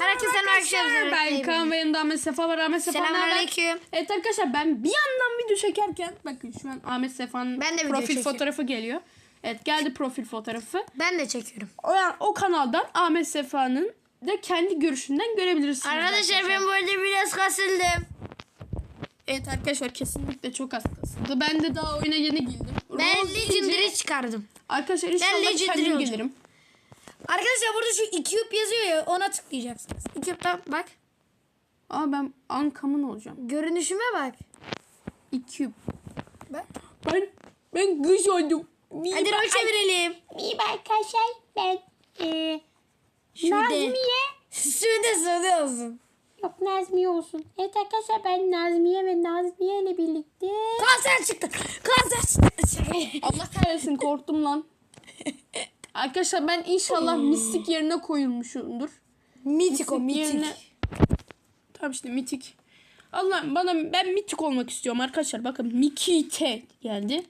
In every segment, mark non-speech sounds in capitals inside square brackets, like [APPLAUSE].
Herkese arkadaşlar. Ben Kaan ve yanımda Ahmet Sefa var. Ahmet Sefa? Selamünaleyküm. Evet arkadaşlar ben bir yandan video çekerken bakın şu an Ahmet Sefa'nın Ben de profil çekiyorum. fotoğrafı geliyor. Evet geldi profil fotoğrafı. Ben de çekiyorum. O, yani, o kanaldan Ahmet Sefa'nın da kendi görüşünden görebilirsiniz. Arkadaşlar ben bu arada biraz kasıldım. Evet arkadaşlar kesinlikle çok az kasıldı. Ben de daha oyuna yeni girdim. Ben Rose Legendary diyece- çıkardım. Arkadaşlar inşallah Legendary kendim olacağım. gelirim. Arkadaşlar burada şu cube yazıyor ya ona tıklayacaksınız. Cube'dan bak. Aa ben Uncommon olacağım. Görünüşüme bak. İki. Bak. Ben ben güç oldum. Hadi rol çevirelim. Merhaba arkadaşlar ben e, Şude. Nazmiye. Şude Şude olsun. Yok Nazmiye olsun. Evet arkadaşlar ben Nazmiye ve Nazmiye ile birlikte Kanser çıktı. Kanser çıktı. Allah kahretsin korktum lan. [LAUGHS] Arkadaşlar ben inşallah mistik yerine koyulmuşumdur. Mitik o mitik. Yerine... Tamam işte mitik. Allah bana ben mitik olmak istiyorum arkadaşlar. Bakın Mikite geldi.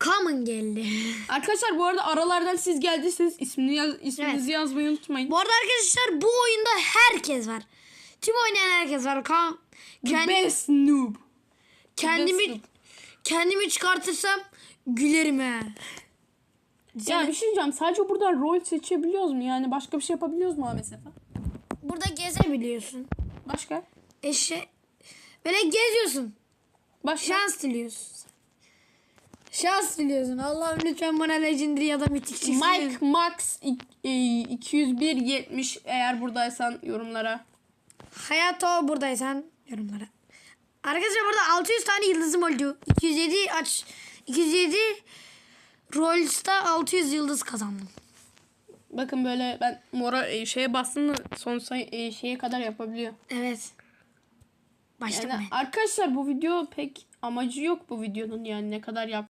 Common geldi. [LAUGHS] Arkadaşlar bu arada aralardan siz geldiyseniz ismini yaz, isminizi yazmayı unutmayın. Bu arada arkadaşlar bu oyunda herkes var. Tüm oynayan herkes var. Kam The Kendi, best noob. kendimi best. kendimi çıkartırsam gülerim he. Ya bir şey diyeceğim. Sadece buradan rol seçebiliyoruz mu? Yani başka bir şey yapabiliyoruz mu Ahmet Sefa? Burada gezebiliyorsun. Başka? Eşe böyle geziyorsun. Başka? Şans diliyorsun. Şans diliyorsun. Allah'ım lütfen bana legendary ya da mitik çıksın. Mike Max ik- e, 201 70 eğer buradaysan yorumlara. Hayato buradaysan yorumlara. Arkadaşlar burada 600 tane yıldızım oldu. 207 aç 207 Rolls'ta 600 yıldız kazandım. Bakın böyle ben mora e, şeye bastım da son say e, şeye kadar yapabiliyor. Evet. Başladım Yani ben. arkadaşlar bu video pek amacı yok bu videonun yani ne kadar yap.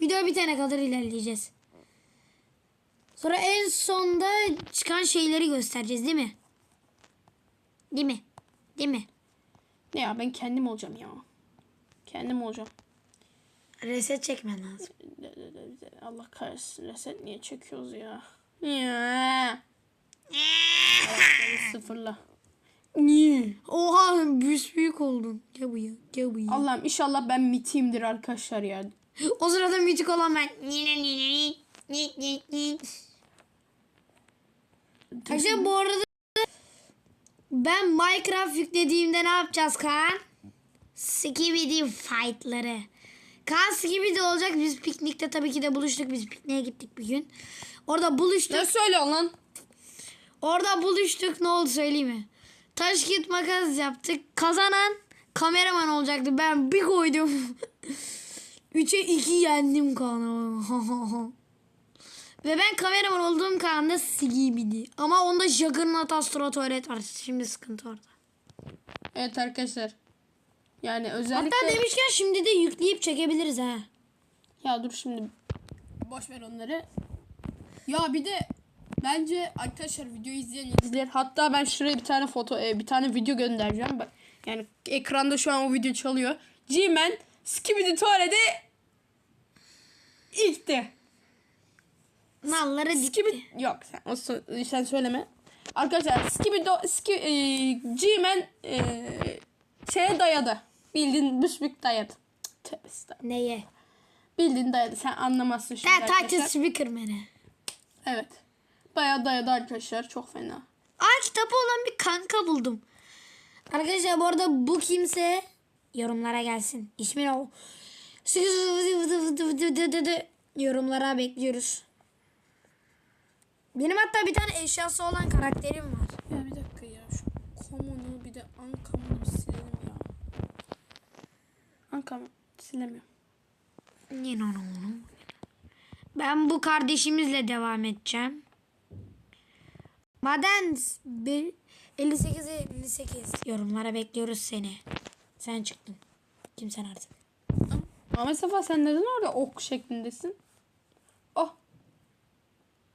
Video bitene kadar ilerleyeceğiz. Sonra en sonda çıkan şeyleri göstereceğiz değil mi? Değil mi? Değil mi? Ne ya ben kendim olacağım ya. Kendim olacağım. Reset çekmen lazım. Allah kahretsin reset niye çekiyoruz ya? Ya. Sıfırla. Niye? Oha büyük büyük oldun. Gel buraya. Gel buraya. Allah'ım inşallah ben mitimdir arkadaşlar ya. O sırada müzik olan ben. Arkadaşlar bu arada ben Minecraft yüklediğimde ne yapacağız Kaan? Skibidi fight'ları. Kaan Skibidi olacak. Biz piknikte tabii ki de buluştuk. Biz pikniğe gittik bir gün. Orada buluştuk. Ne söylüyorsun lan? Orada buluştuk. Ne oldu söyleyeyim mi? Taş kağıt makas yaptık. Kazanan kameraman olacaktı. Ben bir koydum. [LAUGHS] Üçe iki yendim Kaan'ı. [LAUGHS] Ve ben kameraman olduğum Kaan'da Sigibidi. Ama onda Juggernaut Astrotuvalet var. Şimdi sıkıntı orada. Evet arkadaşlar. Yani özellikle... Hatta demişken şimdi de yükleyip çekebiliriz ha. Ya dur şimdi. Boş ver onları. Ya bir de bence arkadaşlar videoyu izleyen izler. Hatta ben şuraya bir tane foto, e, bir tane video göndereceğim. Bak yani ekranda şu an o video çalıyor. G-Man Skibidi Tuvalet'e ilk de. Nalları dikti. Skibidi yok sen, o sen söyleme. Arkadaşlar Skibidi Ski, e, G-Man e, şeye dayadı. Bildiğin büsbük dayadı. Tövbe estağfurullah. Neye? Bildiğin dayadı. Sen anlamazsın şimdi Ha, arkadaşlar. Title Speaker Man'e. Evet. Bayağı dayadı arkadaşlar. Çok fena. Aa kitabı olan bir kanka buldum. Arkadaşlar bu arada bu kimse yorumlara gelsin. İsmi ne o? Yorumlara bekliyoruz. Benim hatta bir tane eşyası olan karakterim var. Ya bir dakika ya. Şu komunu bir de ya. Ankamı silemiyorum. Ben bu kardeşimizle devam edeceğim. Maden 58 58 yorumlara bekliyoruz seni. Sen çıktın. Kimsen artık? Ahmet Safa sen neden orada ok şeklindesin? Oh.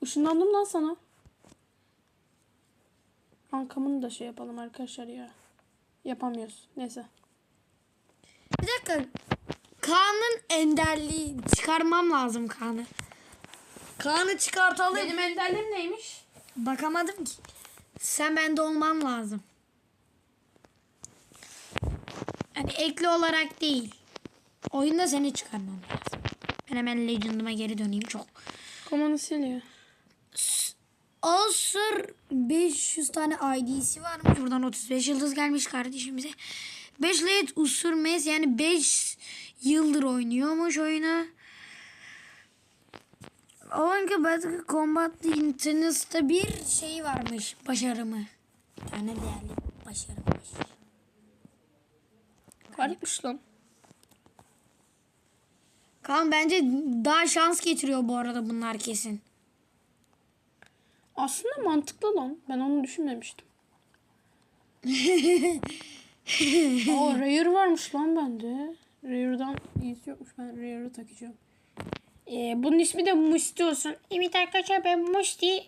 Işınlandım lan sana. Ankamını da şey yapalım arkadaşlar ya. Yapamıyoruz. Neyse. Dakika. Kaan'ın enderliği çıkarmam lazım Kaan'ı. Kaan'ı çıkartalım. enderlim neymiş? Bakamadım ki. Sen bende olman lazım. Hani ekli olarak değil. Oyunda seni çıkarmam lazım. Ben hemen Legend'ıma geri döneyim çok. Komanı siliyor. Asır 500 tane ID'si varmış. Buradan 35 yıldız gelmiş kardeşimize. 5 late usur mes yani 5 yıldır oynuyormuş oyunu. Olanki Battle Combat Internals'ta bir şey varmış. Başarımı. Tane değerli başarımmış. Garipmiş lan. Kaan bence daha şans getiriyor bu arada bunlar kesin. Aslında mantıklı lan. Ben onu düşünmemiştim. [LAUGHS] Aa [LAUGHS] Rare varmış lan bende. Rare'dan iyisi yokmuş. Ben Rare'ı takacağım. Ee, bunun ismi de Musti olsun. Evet arkadaşlar ben Musti.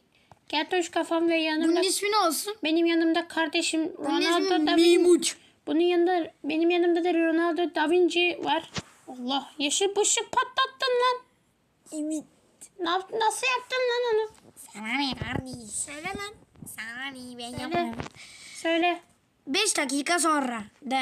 Keltoş kafam ve yanımda Bunun ismi ne olsun? benim yanımda kardeşim Bunun Ronaldo da. Mimuç. Bunun yanında benim yanımda da Ronaldo da Vinci var. Allah yeşil ışık patlattın lan. Evet. Ne yaptın? Nasıl yaptın lan onu? Sana ne kardeş? Söyle lan. Sana ne ben Söyle. yaparım. Söyle. 5 dakika sonra. De